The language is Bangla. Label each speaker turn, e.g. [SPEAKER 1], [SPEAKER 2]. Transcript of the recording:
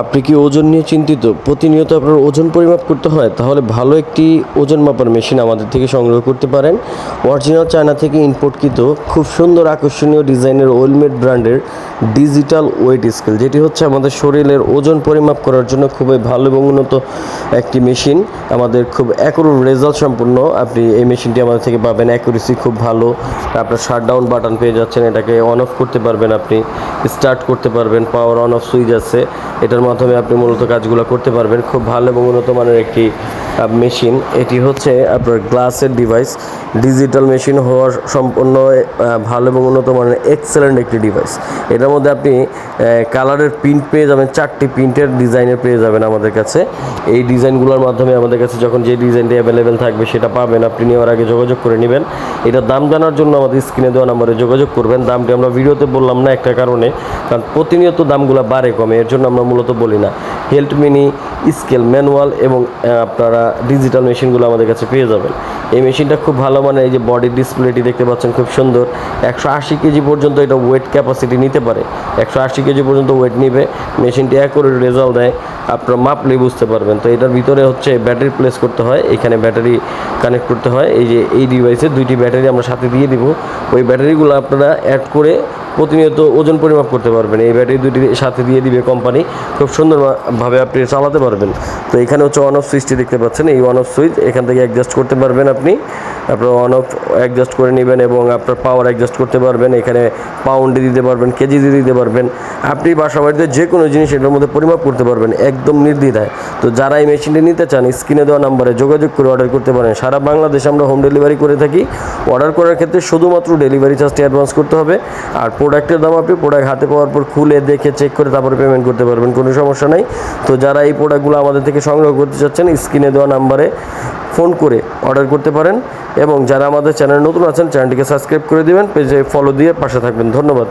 [SPEAKER 1] আপনি কি ওজন নিয়ে চিন্তিত? প্রতিনিয়ত আপনার ওজন পরিমাপ করতে হয়, তাহলে ভালো একটি ওজন মাপার মেশিন আমাদের থেকে সংগ্রহ করতে পারেন। অরিজিনাল চায়না থেকে ইম্পোর্টকৃত খুব সুন্দর আকর্ষণীয় ডিজাইনের ওয়েলমেড ব্র্যান্ডের ডিজিটাল ওয়েট স্কেল যেটি হচ্ছে আমাদের শরীরের ওজন পরিমাপ করার জন্য খুবই ভালো এবং উন্নত একটি মেশিন। আমাদের খুব অ্যাকুরেট রেজাল্ট সম্পূর্ণ আপনি এই মেশিনটি আমাদের থেকে পাবেন। অ্যাকুরেসি খুব ভালো। আপনার শাট ডাউন বাটন পেয়ে যাচ্ছেন, এটাকে অন অফ করতে পারবেন আপনি স্টার্ট করতে পারবেন পাওয়ার অন অফ সুইচ আছে। এটার মাধ্যমে আপনি মূলত কাজগুলো করতে পারবেন। খুব ভালো এবং উন্নত মানের একটি মেশিন। এটি হচ্ছে আপনার গ্লাসের ডিভাইস ডিজিটাল মেশিন হওয়ার সম্পূর্ণ ভালো এবং উন্নত মানের এক্সেলেন্ট একটি ডিভাইস এটার মধ্যে আপনি কালারের প্রিন্ট পেয়ে যাবেন, চারটি প্রিন্টের ডিজাইনের পেয়ে যাবেন আমাদের কাছে। এই ডিজাইনগুলোর মাধ্যমে আমাদের কাছে যখন যে ডিজাইনটি অ্যাভেলেবেল থাকবে, সেটা পাবেন। আপনি নেওয়ার আগে যোগাযোগ করে নেবেন। এটার দাম জানার জন্য আমাদের স্ক্রিনে দেওয়া নম্বরে যোগাযোগ করবেন। দামটি আমরা ভিডিওতে বললাম না একটা কারণে, কারণ প্রতিনিয়ত দামগুলো বাড়ে কমে, এর জন্য আমরা মূলত বলি না। হেল্প মিনি স্কেল, ম্যানুয়াল এবং আপনারা ডিজিটাল মেশিনগুলো আমাদের কাছে পেয়ে যাবেন। এই মেশিনটা খুব ভালো মানে এই যে বডি ডিসপ্লেটি দেখতে পাচ্ছেন খুব সুন্দর। একশো আশি কেজি পর্যন্ত এটা ওয়েট ক্যাপাসিটি নিতে পারে। একশো আশি কেজি পর্যন্ত ওয়েট নিবে। মেশিনটি করে রেজাল্ট দেয়। আপনারা মাপলেই বুঝতে পারবেন। তো এটার ভিতরে হচ্ছে ব্যাটারি প্লেস করতে হয়। এখানে ব্যাটারি কানেক্ট করতে হয়। এই যে এই ডিভাইসে দুইটি ব্যাটারি আমরা সাথে দিয়ে দিব। ওই ব্যাটারিগুলো আপনারা অ্যাড করে প্রতিনিয়ত ওজন পরিমাপ করতে পারবেন। এই ব্যাটারি দুটি সাথে দিয়ে দিবে কোম্পানি খুব সুন্দরভাবে আপনি চালাতে পারবেন। তো এখানে হচ্ছে অন অফ সুইচটি দেখতে পাচ্ছেন, এই অন অফ সুইচ এখান থেকে অ্যাডজাস্ট করতে পারবেন আপনি। আপনার অন অফ অ্যাডজাস্ট করে নেবেন এবং আপনার পাওয়ার অ্যাডজাস্ট করতে পারবেন, এখানে পাউন্ডে দিতে পারবেন, কেজি দিয়ে দিতে পারবেন। আপনি বাসা বাড়িতে যে কোনো জিনিস এটার মধ্যে পরিমাপ করতে পারবেন, একদম নির্দ্বিধায়। তো যারা এই মেশিনটি নিতে চান স্ক্রিনে দেওয়া নাম্বারে যোগাযোগ করে অর্ডার করতে পারেন। সারা বাংলাদেশে আমরা হোম ডেলিভারি করে থাকি। অর্ডার করার ক্ষেত্রে শুধুমাত্র ডেলিভারি চার্জটি অ্যাডভান্স করতে হবে। আর প্রোডাক্টের দাম আপনি প্রোডাক্ট হাতে পাওয়ার পর খুলে দেখে চেক করে তারপরে পেমেন্ট করতে পারবেন, কোনো সমস্যা নেই। তো যারা এই প্রোডাক্টগুলো আমাদের থেকে সংগ্রহ করতে চাচ্ছেন, স্ক্রিনে দেওয়া নাম্বারে ফোন করে অর্ডার করতে পারেন। এবং যারা আমাদের চ্যানেল নতুন আছেন, চ্যানেলটিকে সাবস্ক্রাইব করে দেবেন, পেজে ফলো দিয়ে পাশে থাকবেন। ধন্যবাদ।